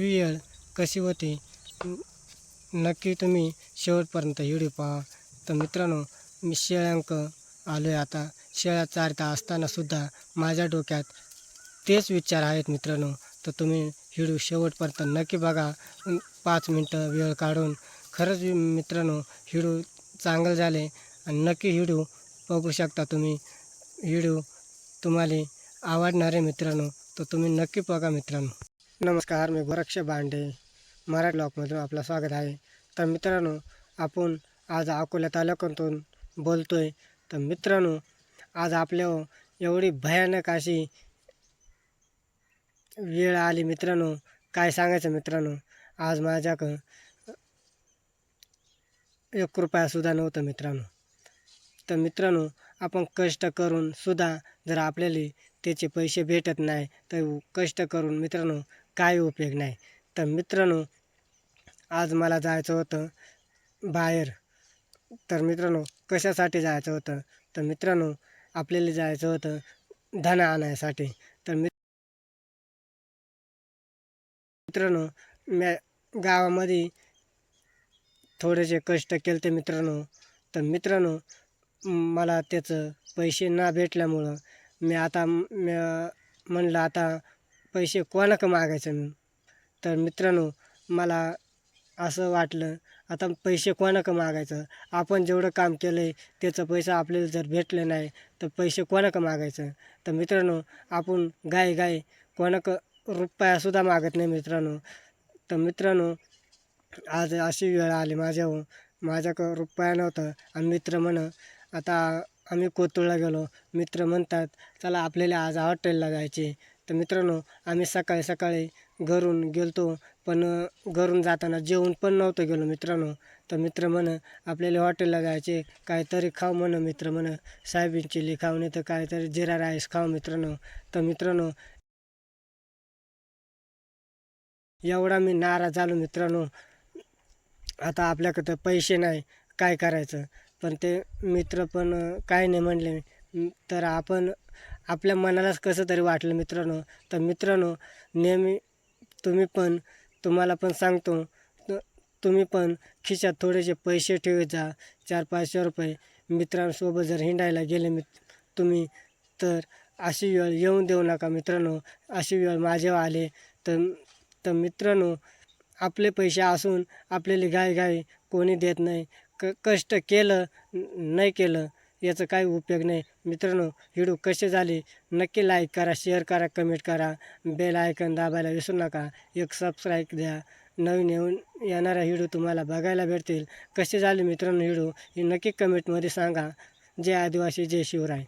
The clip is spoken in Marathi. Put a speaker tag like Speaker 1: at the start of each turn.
Speaker 1: ही वेळ कशी होती? नक्की तुम्ही शेवटपर्यंत व्हिडिओ पहा. तर मित्रांनो मी शेळ्यांक आलो आहे आता. शेळ्या चारता असतानासुद्धा माझ्या डोक्यात तेच विचार आहेत मित्रांनो. तर तुम्ही व्हिडिओ शेवटपर्यंत नक्की बघा. पाच मिनटं वेळ काढून खरंच मित्रांनो व्हिडिओ चांगलं झाले आणि नक्की व्हिडिओ बघू शकता तुम्ही. व्हिडिओ तुम्हाला आवडणारे मित्रांनो तर तुम्ही नक्की बघा मित्रांनो. नमस्कार मी गोरक्ष बांडे मराठी ब्लॉकमधून आपलं स्वागत आहे. तर मित्रांनो आपण आज अकोला तालुक्यातून बोलतो आहे तर मित्रांनो आज आपल्या एवढी भयानक अशी वेळ आली मित्रांनो. काय सांगायचं मित्रांनो? आज माझ्याकडं एक रुपयासुद्धा नव्हतं मित्रांनो. तर मित्रांनो आपण कष्ट करून सुद्धा जर आपल्याला त्याचे पैसे भेटत नाही तर कष्ट करून मित्रांनो काय उपयोग नाही. तर मित्रांनो आज मला जायचं होतं बाहेर. तर मित्रांनो कशासाठी जायचं होतं? तर मित्रांनो आपल्याला जायचं होतं धन आणायसाठी. तर मित्रांनो मी गावामध्ये थोडेसे कष्ट केले ते मित्रांनो. तर मित्रांनो मला त्याचं पैसे ना भेटल्यामुळं मी आता म्हणलं आता पैसे कोणाक मागायचं मी तर मित्रांनो मला असं वाटलं आता पैसे कोणाक मागायचं? आपण जेवढं काम केलं आहे त्याचं पैसा आपल्याला जर भेटलं नाही तर पैसे कोणाक मागायचं? तर मित्रांनो आपण गाय गाय कोणाक रुपयासुद्धा मागत नाही मित्रांनो. तर मित्रांनो आज अशी वेळ आली माझ्यावर माझ्याकडं रुपया नव्हतं. आणि मित्र म्हण आता आम्ही कोतुळला गेलो. मित्र म्हणतात चला आपल्याला आज हॉटेलला जायचे तर मित्रांनो आम्ही सकाळी सकाळी घरून गेलतो पण घरून जाताना जेवण पण नव्हतं गेलो मित्रांनो. तर मित्र म्हण आपल्याला हॉटेलला जायचे काहीतरी खाऊ म्हण मित्र म्हण. साहेबीन चिली खाऊ नाही तर काहीतरी जिरा राईस खाऊ मित्रांनो. तर मित्रांनो एवढा मी नाराज झालो मित्रांनो. आता आपल्याकडं पैसे नाही काय करायचं? पण ते मित्र पण काय नाही म्हणले. तर आपण आपल्या मनालाच कसं तरी वाटलं मित्रांनो. तर मित्रांनो नेहमी तुम्ही पण तुम्हाला पण सांगतो तुम्ही पण खिशात थोडेसे पैसे ठेवत जा. चार पाचशे रुपये मित्रांसोबत जर हिंडायला गेले मी तुम्ही तर अशी वेळ येऊन देऊ नका मित्रांनो. अशी वेळ माझ्यावर आले तर तर मित्रांनो आपले पैसे असून आपल्याला गाय गाय कोणी देत नाही. क कष्ट केलं नाही केलं याचा काही उपयोग नाही. मित्रांनो व्हिडिओ कसे झाले नक्की लाईक करा शेअर करा कमेंट करा. बेल आयकन दाबायला विसरू नका. एक सबस्क्राईब द्या. नवीन येऊन येणारा व्हिडिओ तुम्हाला बघायला भेटतील. कसे झाले मित्रांनो व्हिडिओ हे नक्की कमेंटमध्ये सांगा. जय आदिवासी जय शिवराय.